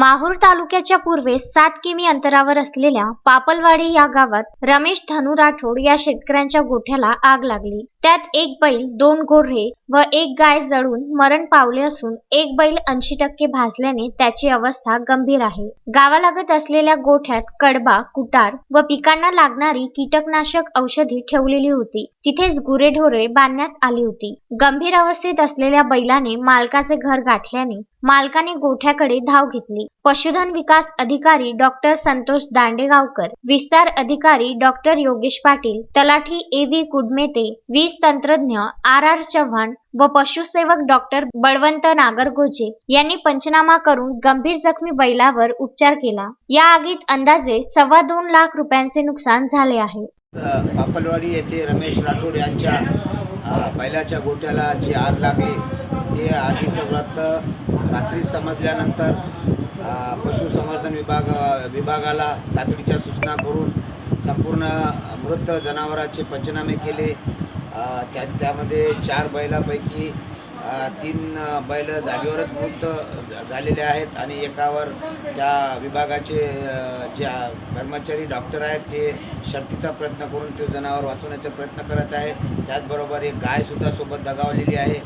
माहूर तालुक्याच्या पूर्वेस सात किमी अंतरावर असलेल्या पापलवाडी या गावात रमेश धनु राठोड या शेतकऱ्यांच्या गोठ्याला आग लागली. त्यात एक बैल दोन गोरे व एक गाय जळून मरण पावले असून एक बैल ऐंशी टक्के भाजल्याने त्याची अवस्था गंभीर आहे. गावालागत असलेल्या गोठ्यात कडबा कुटार व पिकांना लागणारी कीटकनाशक औषधी ठेवलेली होती. तिथेच गुरेढोरे बांधण्यात आली होती. गंभीर अवस्थेत असलेल्या बैलाने मालकाचे घर गाठल्याने मालकाने गोठ्याकडे धाव घेतली. पशुधन विकास अधिकारी डॉक्टर संतोष दांडेगावकर विस्तार अधिकारी डॉक्टर योगेश पाटील तलाठी ए व्ही कुडमेते वीज तंत्रज्ञ आर आर चव्हाण व पशुसेवक डॉक्टर बळवंत नागरगोजे यांनी पंचनामा करून गंभीर जखमी बैलावर उपचार केला. या आगीत अंदाजे सव्वा दोन लाख रुपयांचे नुकसान झाले आहे. पापलवाडी येथे रमेश राठोड यांच्या बैलाच्या गोट्याला जी आग लागली हे आधीचं वृत्त रात्री समजल्यानंतर पशुसंवर्धन विभाग विभागाला तातडीच्या सूचना करून संपूर्ण मृत जनावरांचे पंचनामे केले. त्या त्यामध्ये चार बैलापैकी तीन बैल जागेवरच मृत झालेले आहेत आणि एकावर त्या विभागाचे जे कर्मचारी डॉक्टर आहेत ते शर्तीचा प्रयत्न करून ते जनावर वाचवण्याचा प्रयत्न करत आहे त्याचबरोबर एक गायसुद्धा सोबत दगावलेली आहे.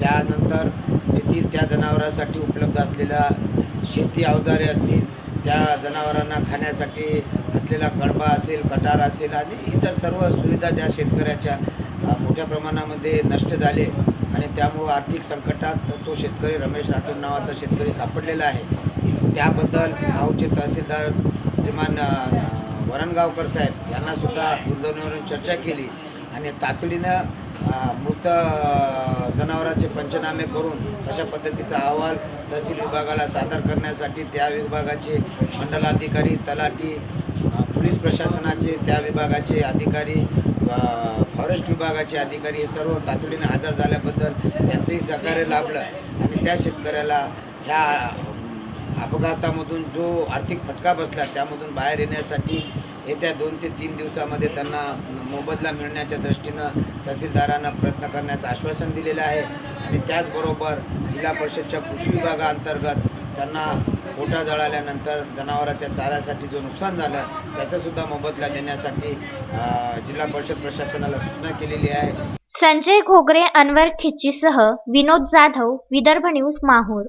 त्यानंतर तेथील त्या जनावरांसाठी उपलब्ध असलेल्या शेती अवजारे असतील त्या जनावरांना खाण्यासाठी असलेला कडबा असेल कटार असेल आणि इतर सर्व सुविधा त्या शेतकऱ्याच्या मोठ्या प्रमाणामध्ये नष्ट झाले आणि त्यामुळं आर्थिक संकटात तो शेतकरी रमेश राठोड नावाचा शेतकरी सापडलेला आहे. त्याबद्दल गावचे तहसीलदार श्रीमान वरणगावकर साहेब यांनासुद्धा दूरध्वनीवरून चर्चा केली आणि तातडीनं मृत जनावरांचे पंचनामे करून अशा पद्धतीचा अहवाल तहसील विभागाला सादर करण्यासाठी त्या विभागाचे मंडलाधिकारी तलाठी पोलीस प्रशासनाचे त्या विभागाचे अधिकारी फॉरेस्ट विभागाचे अधिकारी हे सर्व तातडीने हजर झाल्याबद्दल त्यांचंही सहकार्य लाभलं. आणि त्या शेतकऱ्याला ह्या अपघातामधून जो आर्थिक फटका बसला त्यामधून बाहेर येण्यासाठी येत्या दोन ते तीन दिवसामध्ये त्यांना मोबदला मिळण्याच्या दृष्टीनं तहसीलदारांना प्रयत्न करण्याचं आश्वासन दिलेलं आहे. आणि त्याचबरोबर जिल्हा परिषदच्या कृषी विभागाअंतर्गत त्यांना पोटा जळाल्यानंतर जनावरांच्या चाऱ्यासाठी जो नुकसान झालं त्याचासुद्धा मोबदला देण्यासाठी जिल्हा परिषद प्रशासनाला सूचना केलेली आहे. संजय घोगरे अनवर खिच्चीसह विनोद जाधव विदर्भ न्यूज माहूर.